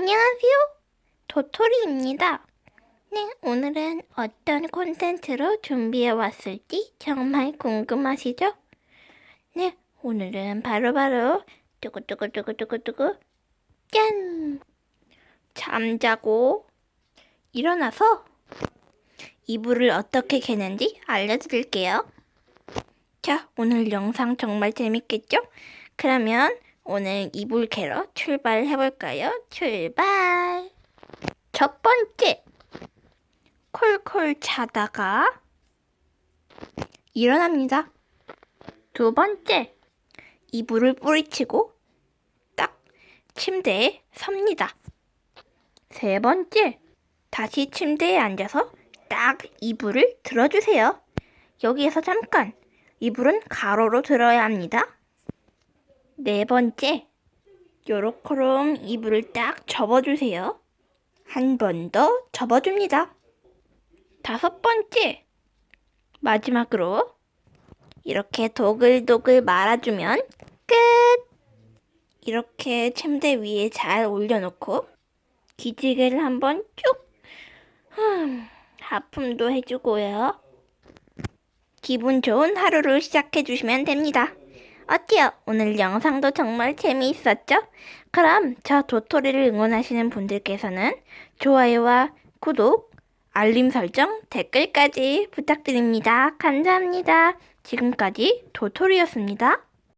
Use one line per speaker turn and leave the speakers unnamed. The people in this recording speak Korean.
안녕하세요. 도토리입니다. 네, 오늘은 어떤 콘텐츠로 준비해 왔을지 정말 궁금하시죠? 네, 오늘은 바로바로 두구두구두구두구두구 짠! 잠자고 일어나서 이불을 어떻게 개는지 알려드릴게요. 자, 오늘 영상 정말 재밌겠죠? 그러면 오늘 이불 개러 출발해 볼까요? 출발! 첫 번째! 콜콜 자다가 일어납니다. 두 번째! 이불을 뿌리치고 딱 침대에 섭니다. 세 번째! 다시 침대에 앉아서 딱 이불을 들어주세요. 여기에서 잠깐! 이불은 가로로 들어야 합니다. 네 번째, 요렇게롬 이불을 딱 접어주세요. 한 번 더 접어줍니다. 다섯 번째, 마지막으로 이렇게 도글도글 말아주면 끝! 이렇게 침대 위에 잘 올려놓고 기지개를 한번 쭉 흠, 하품도 해주고요. 기분 좋은 하루를 시작해 주시면 됩니다. 어때요? 오늘 영상도 정말 재미있었죠? 그럼 저 도토리를 응원하시는 분들께서는 좋아요와 구독, 알림 설정, 댓글까지 부탁드립니다. 감사합니다. 지금까지 도토리였습니다.